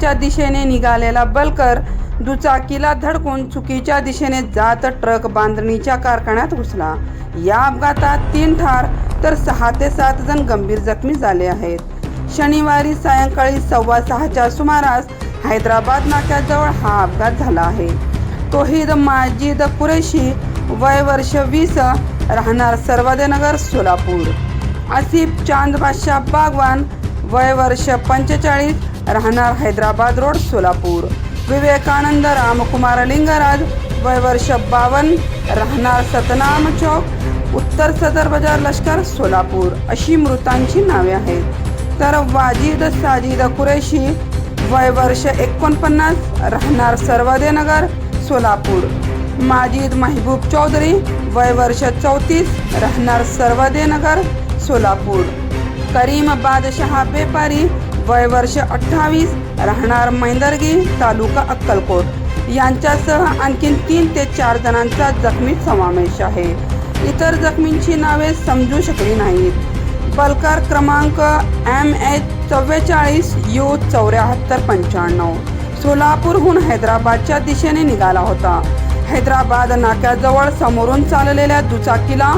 च्या दिशेने निघालेला बलकर दुचाकीला धडकून चुकीच्या दिशेने जात ट्रक बांधणीच्या कारखान्यात घुसला. या अपघातात तीन ठार तर सहा ते सात जण गंभीर जखमी झाले आहेत. शनिवारी सायंकाळी सव्वा सहाच्या सुमारास हैदराबाद नाक्याजवळ हा अपघात झाला आहे. तोहीद माजिद कुरेशी वय वर्ष वीस राहणार सर्वदेनगर सोलापूर. आसिफ चांद बादशाह बागवान वय वर्ष पंचेचाळीस राहणार हैदराबाद रोड सोलापूर. विवेकानंद रामकुमार लिंगराज वय वर्ष बावन्न राहणार सतनाम चौक उत्तर सदर बाजार लष्कर सोलापूर. अशी मृतांची नावे आहेत. तर वाजिद साजिद कुरेशी वय वर्ष एकोणपन्नास राहणार सर्वदेनगर सोलापूर. माजिद महबूब चौधरी वय वर्ष चौतीस राहणार सर्वदेनगर सोलापूर. करीम बादशहा बेपारी वय वर्ष अठ्ठावीस राहणार मैंदरगी तालुका अक्कलकोट. यांच्यासह आणखीन तीन ते चार जणांचा जखमी समावेश आहे. इतर जखमींची नावे समजू शकली नाहीत. बलकार क्रमांक एम एच चव्वेचाळीस यू चौऱ्याहत्तर पंच्याण्णव. सोलापूरहून हैदराबादच्या दिशेने निघाला होता. हैदराबाद नाक्याजवळ समोरून चाललेल्या दुचाकीला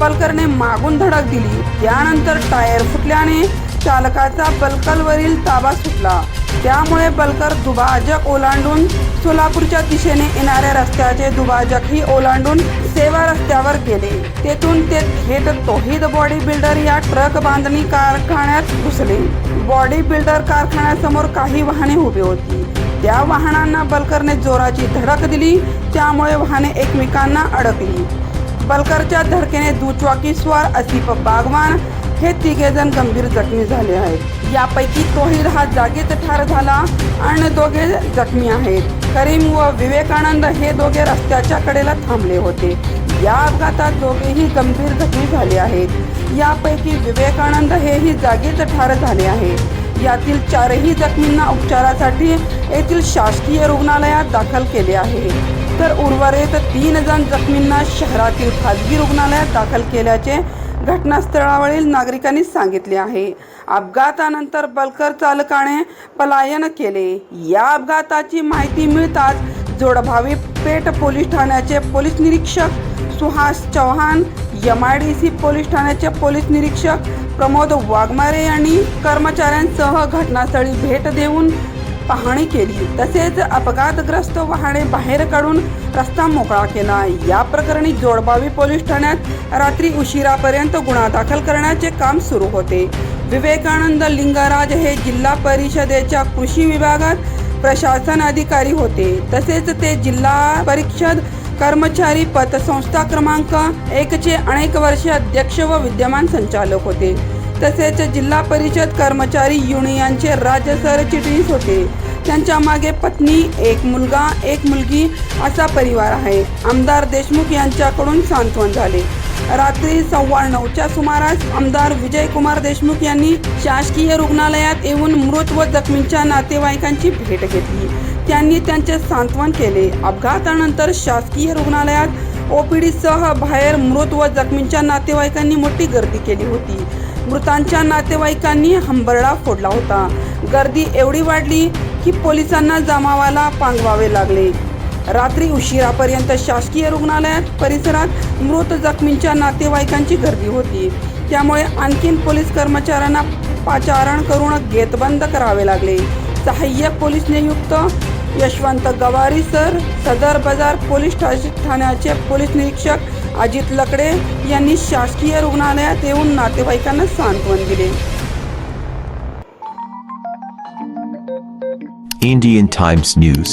बलकरने मागून धडक दिली. त्यानंतर टायर फुटल्याने चालकाचा बलकलवरील ताबा सुटला. त्यामुळे बलकर दुभाजक ओलांडून सोलापूरच्या दिशेने येणाऱ्या रस्त्याचे दुभाजकही ओलांडून सेवा रस्त्यावर गेले. तेथून ते थेट तोहीद बॉडी बिल्डर या ट्रक बांधणी कारखान्यात घुसले. बॉडी बिल्डर कारखान्यासमोर काही वाहने उभी होती. त्या वाहनांना बलकरने जोराची धडक दिली त्यामुळे वाहने एकमेकांना अडकली. बलकरच्या धडकेने दुचाकी स्वार असिफ बागवान हे तिघे जण गंभीर जखमी झाले आहेत. यापैकी तोहीर हा जागीच ठार झाला आणि दोघे जखमी आहेत. करीम व विवेकानंद हे दोघे रस्त्याच्या कडेला थांबले होते. या अपघातात दोघेही गंभीर जखमी झाले आहेत. यापैकी विवेकानंद हेही जागीच ठार झाले आहे यातील चारही जखमींना उपचारासाठी येथील शासकीय रुग्णालयात दाखल केले आहे. तर उर्वरित तीन जण जखमींना शहरातील खाजगी रुग्णालयात दाखल केल्याचे घटनास्थळावरील नागरिकांनी सांगितले आहे. अपघातानंतर बलकर चालकाने पलायन केले. या अपघाताची माहिती मिळताच जोडभावी पेठ पोलीस ठाण्याचे पोलीस निरीक्षक Suhas Chavan M I D C police ठाण्याचे पोलीस निरीक्षक प्रमोद वाघमारे यांनी कर्मचाऱ्यांसह घटनास्थळी भेट देऊन पाहणी केली. तसेच अपघातग्रस्त वाहने बाहेर काढून रस्ता मोकळा केला. या प्रकरणी जोडबावी पोलीस ठाण्यात रात्री उशिरापर्यंत गुन्हा दाखल करण्याचे काम सुरू होते. विवेकानंद लिंगराज हे जिल्हा परिषदेच्या कृषी विभागात प्रशासन अधिकारी होते. तसेच ते जिल्हा परिषद कर्मचारी पतसंस्था क्रमांक एकचे अनेक वर्षे अध्यक्ष व विद्यमान संचालक होते. तसेच जिल्हा परिषद कर्मचारी युनियनचे राज्य सरचिटणीस होते. त्यांच्या मागे पत्नी एक मुलगा एक मुलगी असा परिवार आहे. आमदार देशमुख यांच्याकडून सांत्वन झाले. रात्री सव्वा नऊच्या सुमारास आमदार विजयकुमार देशमुख यांनी शासकीय रुग्णालयात येऊन मृत व जखमींच्या नातेवाईकांची भेट घेतली. त्यांनी त्यांचे सांत्वन केले. अपघातानंतर शासकीय रुग्णालयात ओपीडीसह बाहेर मृत व जखमींच्या नातेवाईकांनी मोठी गर्दी केली होती. मृतांच्या नातेवाईकांनी हंबरडा फोडला होता. गर्दी एवढी वाढली की पोलिसांना जमावाला पांगवावे लागले. रात्री उशिरापर्यंत शासकीय रुग्णालयात परिसरात मृत जखमींच्या नातेवाईकांची गर्दी होती. त्यामुळे आणखीन पोलीस कर्मचाऱ्यांना पाचारण करून गेतबंद करावे लागले. सहाय्यक पोलीस नियुक्त यशवंत गवारी सर सदर बाजार पोलीस ठाण्याचे पोलीस निरीक्षक अजित लकडे यांनी शासकीय रुग्णालयात येऊन नातेवाईकांना सांत्वन दिले Indian Times News.